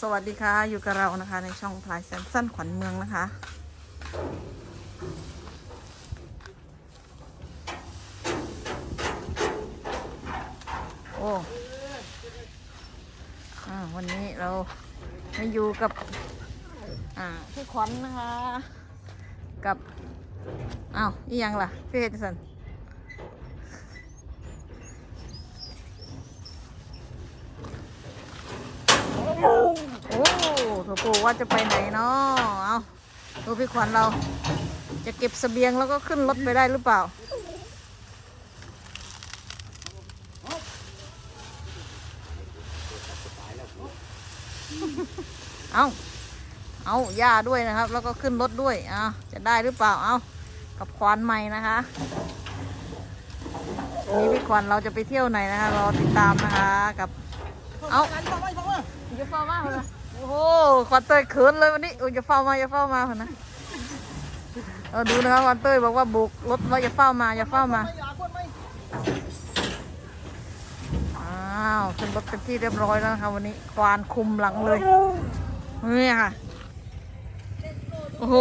สวัสดีค่ะ อยู่กับเรานะคะ ในช่องพลายแซมสั้นขวัญเมืองนะคะ โอ้อวันนี้เรามาอยู่กับ อ่าพี่ขวัญนะคะ กับ อ้าวนี่ยังล่ะพี่เฮดสัน โอ้โถปู่ว่าจะไปไหนเนาะเอาดูพี่ขวัญเรา จะเก็บเสบียงแล้วก็ขึ้นรถไปได้หรือเปล่า เอาเอาย่าด้วยนะครับ แล้วก็ขึ้นรถด้วยอะจะได้หรือเปล่า เอากับควานใหม่นะคะนนี้พี่ขวัญเราจะไปเที่ยวไหนนะคะรอติดตามนะคะกับ เอา อย่าเฝ้ามากเลยโอ้โหควันเตยเขินเลยวันนี้อย่าเฝ้ามาอย่าเฝ้ามาคนนะเออดูนะครับควันเตยบอกว่าบุกรถว่าอย่าเฝ้ามาอย่าเฝ้ามาอ้าวขึ้นรถเป็นที่เรียบร้อยแล้วนะคะวันนี้ควานคุมหลังเลยนี่ค่ะโอ้โห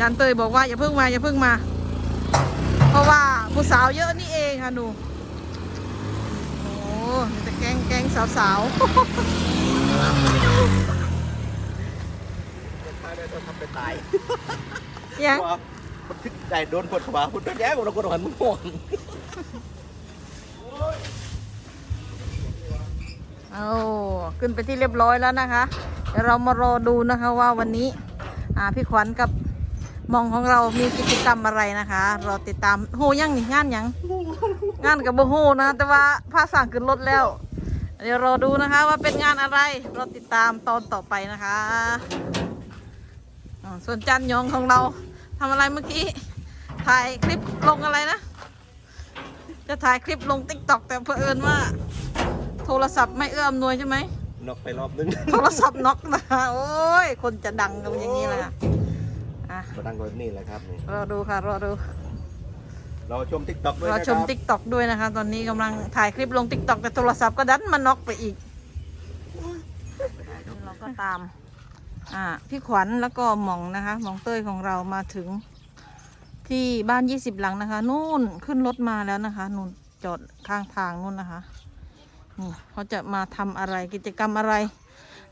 จานเตยบอกว่าอย่าเพิ่งมาอย่าเพิ่งมา เพราะว่าผู้สาวเยอะนี่เองค่ะหนูโอ้มีแต่แก๊งแกงสาวสาวตายได้ต้องทำเป็นตายๆยังว่ามันทึกได้โดนกดขวาคุณต้องแย่ผมเรากดหันมึงห่วงเอาขึ้นไปที่เรียบร้อยแล้วนะคะ เดี๋ยวเรามารอดูนะคะว่าวันนี้ อ่าพี่ขวัญกับมองของเรามีกิจกรรมอะไรนะคะรอติดตามโหยังนี่งานยังงานกับโบโฮนะ แต่ว่าพาสั่งขึ้นรถแล้ว เดี๋ยวรอดูนะคะว่าเป็นงานอะไรรอติดตามตอนต่อไปนะคะอ่าส่วนจันยองของเราทำอะไรเมื่อกี้ ถ่ายคลิปลงอะไรนะ จะถ่ายคลิปลงติ๊กต็อกแต่เผอิญว่า โทรศัพท์ไม่เอื้ออำนวยใช่ไหมนกไปรอบนึงโทรศัพท์น็อกนะคะโอ้ย คนจะดังกันอย่างนี้เลยอะอะมาดังแบบนี้แหละครับนี่รอดูค่ะรอดูเราชมทิกตอกด้วยเรานะชมติ๊กต็อกด้วยนะคะ ตอนนี้กำลังถ่ายคลิปลงติ๊กต็อกแต่โทรศัพท์ก็ดันมาน็อกไปอีกเราก็ตามอ่าพี่ขวัญแล้วก็หม่องนะคะหม่องเต้ยของเรามาถึงที่บ้านยี่สิบหลังนะคะนู่นขึ้นรถมาแล้วนะคะนู่นจอดข้างทางนู่นนะคะนี่เขาจะมาทำอะไรกิจกรรมอะไร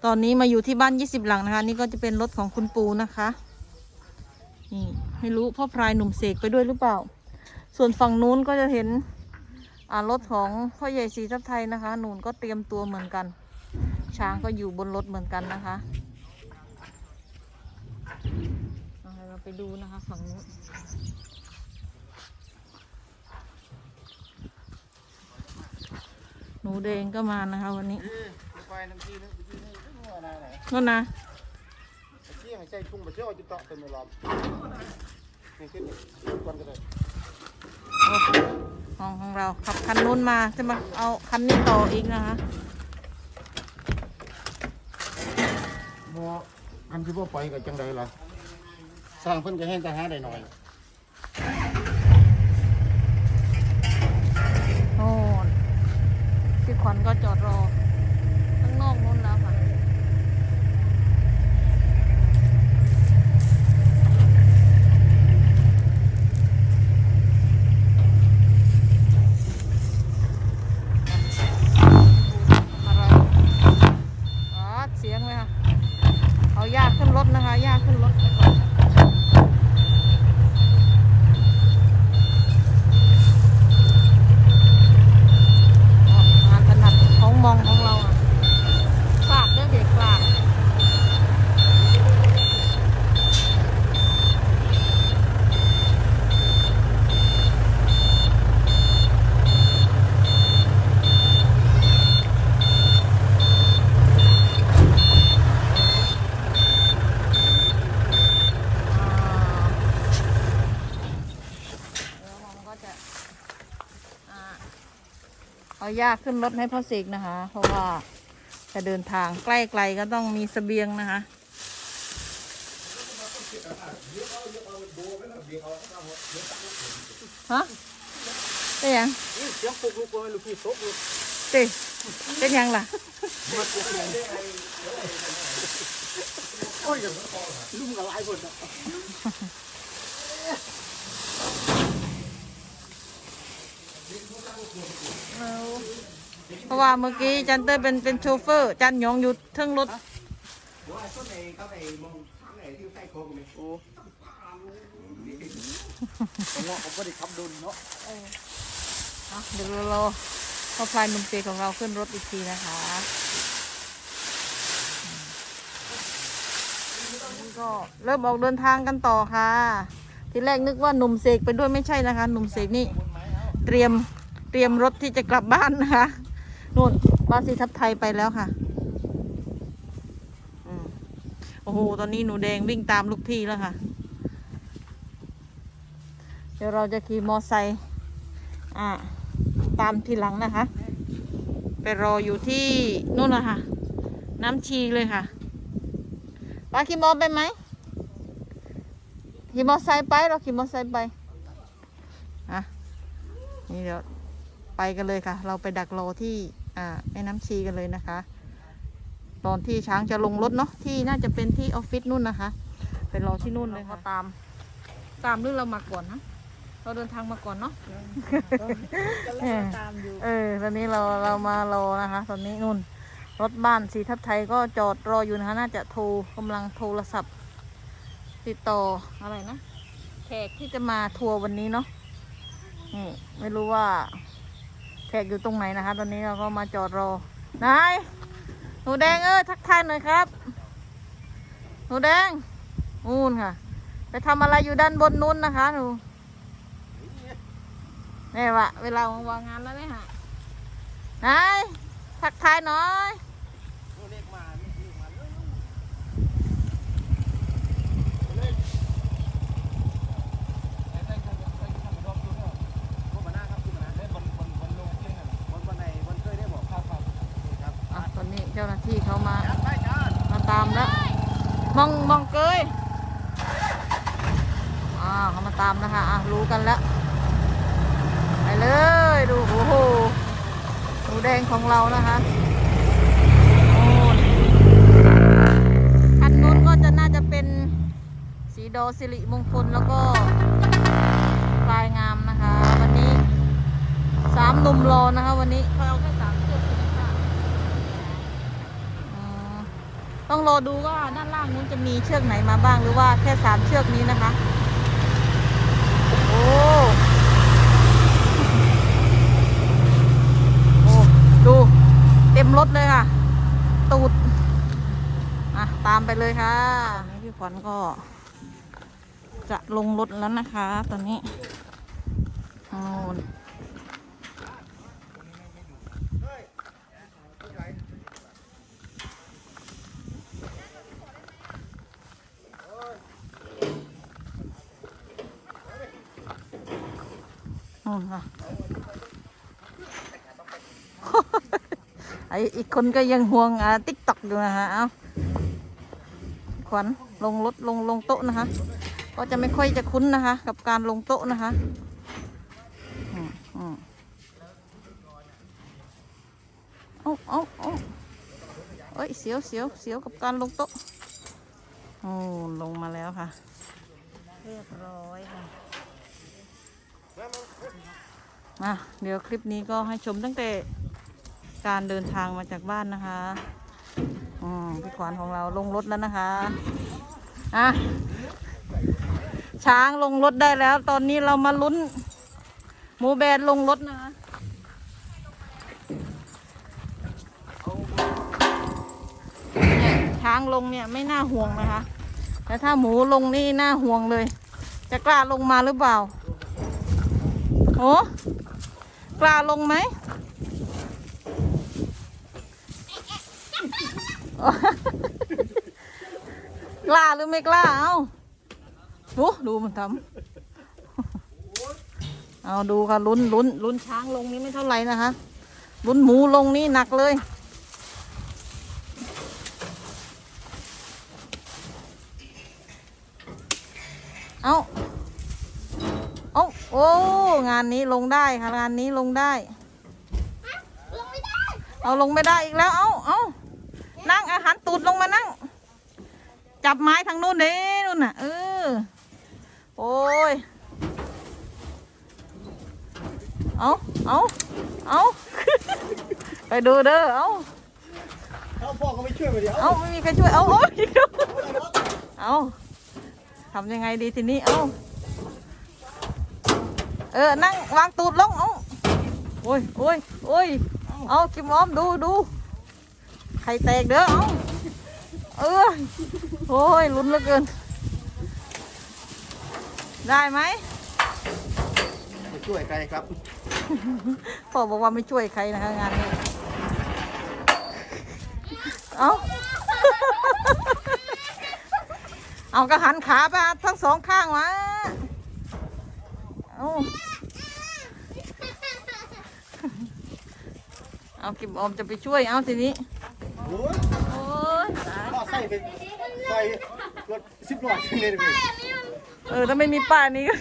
ตอนนี้มาอยู่ที่บ้านยี่สิบหลังนะคะ นี่ก็จะเป็นรถของคุณปูนะคะนี่ไม่รู้พ่อพรายหนุ่มเสกไปด้วยหรือเปล่า ส่วนฝั่งนู้นก็จะเห็นรถของพ่อใหญ่ศรีทับไทยนะคะหนูนก็เตรียมตัวเหมือนกัน ช้างก็อยู่บนรถเหมือนกันนะคะเอาเราไปดูนะคะฝั่งนู้นหนูแดงก็มานะคะวันนี้ไปน้ำจีนน้ำจีนนี่ไม่รู้อะไรไหนนู่นนะเที่ยให้ใส่ทุ่งไปเที่ยวจะเตาะเป็นรอบนี่ขึ้นก่อนก็ได้ ของของเราขับคันนู้นมาจะมาเอาคันนี้ต่ออีกนะคะบ่อันที่บ่ไปก็จังไดล่ะสร้างเพิ่นก็ให้แต่หาได้หน่อยโอ้พี่ขวัญก็จอดรอ ข้างนอกนู้นแล้วค่ะ อะไรอ๋อเสียงเลยค่ะ เอายากขึ้นรถนะคะยากขึ้นรถไปก่อนอ๋องานถนัดของมองของเราอะฝากเรื่องเด็กฝาก อ่าเดี๋ยวผมก็จะอ่า เอายากขึ้นรถให้พ่อเสกนะคะ เพราะว่าจะเดินทางใกล้ไกลก็ต้องมีเสบียงนะคะฮะเป็นยังเสียงปลุกลูกบ่ลูกพี่ตกลูกติเป็นยังล่ะยลุ่มกับลายคนอะ เพราะว่าเมื่อกี้จันเตอร์เป็นเป็นโชเฟอร์ จันหยองอยู่เทิงรถต้นไหนเขาไหนมองข้างไหนที่ใต้โค้งนี่โอ้ผมว่าก็ได้ขับดุนเนาะอะเดี๋ยวเราพอพลายหนุ่มเจของเราขึ้นรถอีกทีนะคะนี่ก็เริ่มออกเดินทางกันต่อค่ะ ทีแรกนึกว่าหนุ่มเสกไปด้วยไม่ใช่นะคะ หนุ่มเสกนี่ เตรียมเตรียมรถที่จะกลับบ้านนะคะ นู่นบ้านสีทับไทยไปแล้วค่ะอืมโอ้โห ตอนนี้หนูแดงวิ่งตามลูกพี่แล้วค่ะ เดี๋ยวเราจะขี่มอไซค์อ่าตามทีหลังนะคะ ไปรออยู่ที่นู่นนะคะน้ำชีเลยค่ะป้าขี่มอไปไหมขี่มอไซค์ไปเราขี่มอไซค์ไปอะนี่เดี๋ยวไปกันเลยค่ะ เราไปดักรอที่ แม่น้ำชีกันเลยนะคะ ตอนที่ช้างจะลงรถเนาะที่น่าจะเป็นที่ออฟฟิศนู่นนะคะไปรอที่นู่นเลยค่ะตาม ตามหรือเรามาก่อนนะเราเดินทางมาก่อนเนาะเออเออตอนนี้เราเรามารอนะคะ ตอนนี้นู่น รถบ้านสีทับไทยก็จอดรออยู่นะคะ น่าจะโทรกำลังโทรศัพท์ ติดต่ออะไรนะแขกที่จะมาทัวร์วันนี้เนาะนี่ไม่รู้ว่าแขกอยู่ตรงไหนนะคะ ตอนนี้เราก็มาจอดรอนายหนูแดงเออทักทายหน่อยครับ หนูแดงนู่นค่ะ ไปทำอะไรอยู่ด้านบนนู้นนะคะหนูนี่วะเวลาวางงานแล้วเนี่ยฮะนายทักทายหน่อย เรียกมาเรียกมาเลยพวกมาหน้าครับคุณมาหน้าได้บนบนบนลงที่นั่นบนบนไหนบนเคยได้บอกครับครับครับ อะตอนนี้ เจ้าหน้าที่เขามาจัดไปจัดมาตามแล้ว มองมองเกยอ่าเขามาตามนะคะอะรู้กันแล้ว ไปเลย ดูโอ้โหหนูแดงของเรานะคะโอ้ยคันนู้นก็จะน่าจะเป็นสีดสิริมงคลแล้วก็ปลายงามนะคะ วันนี้สามหนุ่มรอนะคะ วันนี้เขาเอาแค่สามเชือกเองค่ะอืม ต้องรอดูว่าด้านล่างนู้นจะมีเชือกไหนมาบ้างหรือว่าแค่สามเชือกนี้นะคะ โอ้โอ้ดูเต็มรถเลยค่ะ ตูดอะตามไปเลยค่ะตอนนี้พี่ขวัญก็ จะลงรถแล้วนะคะ ตอนนี้โอ้นนู่น ไออีกคนก็ยังห่วงอ่าติ๊กต็อกอยู่นะฮะเอาขวัญลงรถลงลงโต๊ะนะคะ ก็จะไม่ค่อยจะคุ้นนะคะ กับการลงโต๊ะนะคะอืมอืมเอาเอาเอาเอ้ยเสียวเสียวเสียวกับการลงโต๊ะโอ้ลงมาแล้วค่ะ เรียบร้อยค่ะ มาเดี๋ยวคลิปนี้ก็ให้ชมตั้งแต่การเดินทางมาจากบ้านนะคะอืมพี่ขวัญของเราลงรถแล้วนะคะอะช้างลงรถได้แล้ว ตอนนี้เรามาลุ้นหมูแบนลงรถนะคะช้างลงเนี่ยไม่น่าห่วงนะคะ แต่ถ้าหมูลงนี่น่าห่วงเลย จะกล้าลงมาหรือเปล่าโอ้ ล้าลงไหม กล้าหรือไม่กล้า เอาดูดูมันทำเอาดูค่ะลุ้นลุ้นลุ้นช้างลงนี้ไม่เท่าไหร่นะคะ ลุ้นหมูลงนี่หนักเลยเอา โอ้ งานนี้ลงได้ค่ะ งานนี้ลงได้ เอาลงไม่ได้อีกแล้ว เอาเอานั่งอาหารตูดลงมานั่ง จับบไม้ทางนู้นเด้นู่นน่ะ เออ โอ้ย เอาเอาเอาไปดูเด้อ เอาเอาพ่อก็ไม่ช่วยมาเดี๋ยวเอาไม่มีใครช่วย เอาโอ้ยเอาทำยังไงดีทีนี้ เอา เออ นั่งวางตูดลง เอาโอ้ยโอ้ยโอ้ยเอากิมอมดูดูไข่แตกเด้อ เอาเออโอ้ยลุ้นเหลือเกิน ได้ไหมมาช่วยใครครับพ่อบอกว่าไม่ช่วยใครนะคะงานนี้ เอาเอาก็หันขาไปทั้งสองข้างวะ เอาเอากิมออมจะไปช่วยเอาทีนี้โอ้ยโอ้ยตายพ่อใส่ไปใส่รถสิบล้อขึ้นเลยดิเออถ้าไม่มีป้ายนี้ก็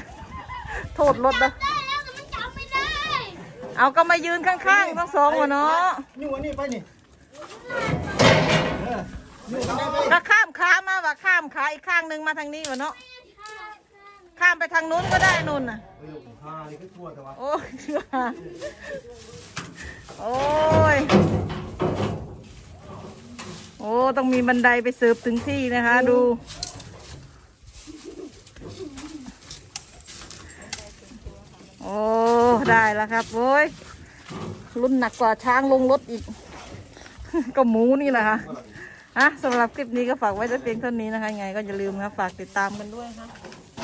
โทษรถนะได้แล้วแต่มันจับไม่ได้เอาก็มายืนข้างๆทั้งสองวะเนาะอยู่อันนี้ไปนี่เอออยู่กันได้ไปก็ข้ามขามาว่าข้ามขาอีกข้างหนึ่งมาทางนี้วะเนาะ ข้ามไปทางนู้นก็ได้นู่นน่ะ เออพานี่ก็ทั่วแต่ว่าโอ้ยโอ้ย โอ้ ต้องมีบันไดไปเสิร์ฟถึงที่นะคะ ดู โอ้ ได้แล้วครับโอ้ย รุ่นหนักกว่าช้างลงรถอีก ก็หมูนี่แหละค่ะอะสำหรับคลิปนี้ก็ฝากไว้แต่เพียงเท่านี้นะคะยังไงก็อย่าลืมนะครับฝากติดตามกันด้วยค่ะ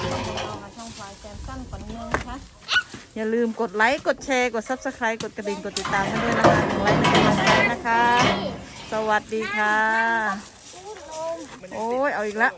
เรามาช่องพลายแซมสั้นขวัญเมืองนะคะ อย่าลืมกดไลค์ กดแชร์ กด subscribe กดกระดิ่ง กดติดตามกันด้วยนะคะหนึ่งไลค์หนึ่งกำลังใจนะคะ สวัสดีค่ะ โอ้ย เอาอีกแล้ว